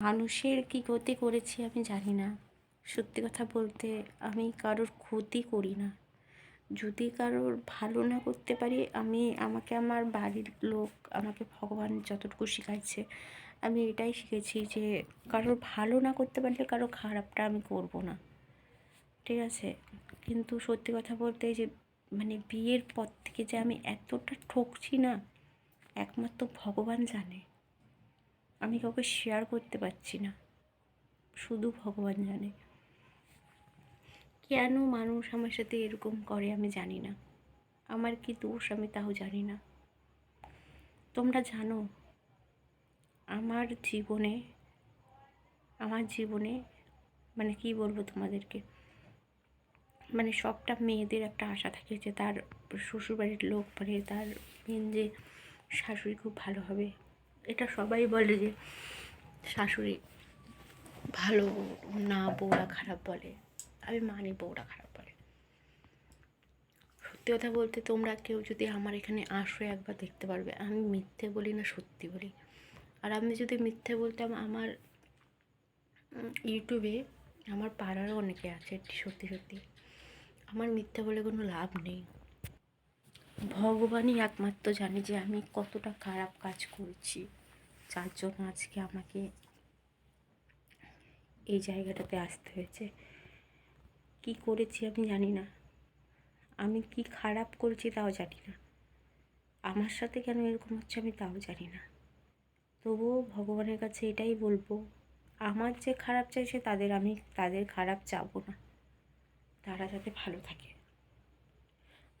মানুষের কি ক্ষতি করেছি আমি জানি না। সত্যি কথা বলতে আমি কারোর ক্ষতি করি না। যদি কারোর ভালো না করতে পারি, আমি, আমাকে আমার বাড়ির লোক আমাকে ভগবান যতটুকু শেখাচ্ছে আমি এটাই শিখেছি যে কারোর ভালো না করতে পারলে কারও খারাপটা আমি করব না। ঠিক আছে? কিন্তু সত্যি কথা বলতে যে মানে বিয়ের পর থেকে যে আমি এতটা ঠকছি না, একমাত্র ভগবান জানে। আমি কাউকে শেয়ার করতে পারছি না। শুধু ভগবান জানে। কেন মানুষ আমার সাথে এরকম করে আমি জানি না। আমার কি দোষ আমি তাও জানি না। তোমরা জানো, আমার জীবনে আমার জীবনে মানে কি বলব তোমাদেরকে মানে সবটা মেয়েদের একটা আশা থাকে যে তার শ্বশুরবাড়ির লোক মানে তার মেন যে শাশুড়ি খুব ভালো হবে। এটা সবাই বলে যে শাশুড়ি ভালো না, বউরা খারাপ বলে। আমি মানি বউরা খারাপ বলে। সত্যি কথা বলতে তোমরা কেউ যদি আমার এখানে আসো একবার দেখতে পারবে। আমি মিথ্যে বলি না, সত্যি বলি। আর আমি যদি মিথ্যে বলতাম, আমার ইউটিউবে আমার পাড়ারও অনেকে আছে, সত্যি সত্যি। আমার মিথ্যে বলে কোনো লাভ নেই। ভগবানই একমাত্র জানে যে আমি কতটা খারাপ কাজ করছি। যার জন্য আজকে আমাকে এই জায়গাটাতে আসতে হয়েছে। কি করেছি আমি জানি না। আমি কি খারাপ করেছি তাও জানি না। আমার সাথে কেন এরকম হচ্ছে আমি তাও জানি না। তবুও ভগবানের কাছে এটাই বলব, আমার যে খারাপ চাইছে তাদের আমি তাদের খারাপ চাবো না। তারা যাতে ভালো থাকে।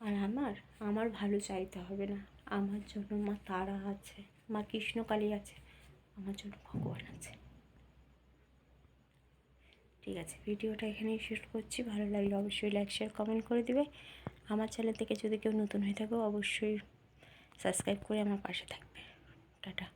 আর আমার আমার ভালো চাইতে হবে না। আমার জন্য মা তারা আছে, মা কৃষ্ণকালী আছে, আমার জন্য ভগবান আছে। ঠিক আছে, ভিডিওটা এখানেই শেষ করছি। ভালো লাগলে অবশ্যই লাইক শেয়ার কমেন্ট করে দিবে। আমার চ্যানেল থেকে যদি কেউ নতুন হয়ে থাকো, অবশ্যই সাবস্ক্রাইব করে আমার পাশে থাকবে। টাটা।